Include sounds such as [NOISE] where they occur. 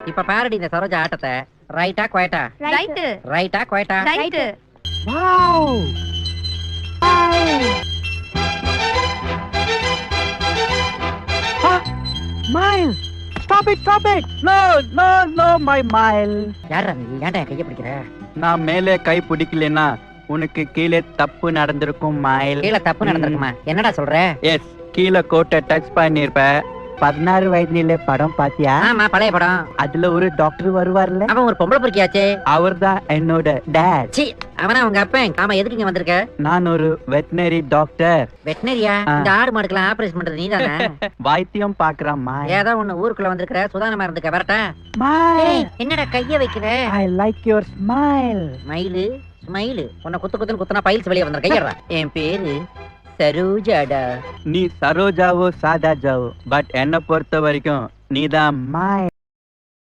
இப்ப பாருடி இந்த சரோஜா ஆட்டத்தை. ரைட்டா குவைட்டா ரைட்டு ரைட்டா குவைட்டா right Mile! Stop it, stop it! No, no, no, my mile! யாரா நீ? ஏன்டா கைய பிடிக்கிற? நான் மேலே கை பிடிக்கலனா உனக்கு கீழே தப்பு நடந்திருக்கும் மயில் கீழே தப்பு நடந்திருக்குமா? என்னடா சொல்ற? எஸ் கீழே கோட்டை டச் பண்ணிருப்ப பதினாறு வயதுல படம் பாத்தியா? ஆமா பழைய படம். அதுல ஒரு டாக்டர் வருவார்ல. அவன் ஒரு பொம்பளை பொறுக்கியாச்சே. அவர்தான் என்னோட டேட் சி அவனா உங்க அப்பன்? ஆமா எதுக்கு இங்க வந்திருக்க? நான் ஒரு வெட்டினரி டாக்டர் வெட்டினரியா. இந்த ஆடு மாடுக்கெல்லாம் ஆபரேஷன் பண்றது நீதானே? [LAUGHS] வைத்தியம் பாக்குறான் மயில் ஏதோ ஒண்ணு ஊருக்குள்ள வந்திருக்கிற சுதானமா இருந்துக்க வரட்டா? என்னடா கைய வைக்கிற? ஐ லைக் யுவர் ஸ்மைல் மயிலு ஸ்மைலு உன்னை குத்து குத்துன்னு குத்துனா பைல்ஸ் வெளியே வந்துரு கையறா என் பேரு சரோஜாடா நீ சரோஜாவோ சாதா ஜாவோ பட் என்ன பொறுத்த வரைக்கும் நீதான் மயில்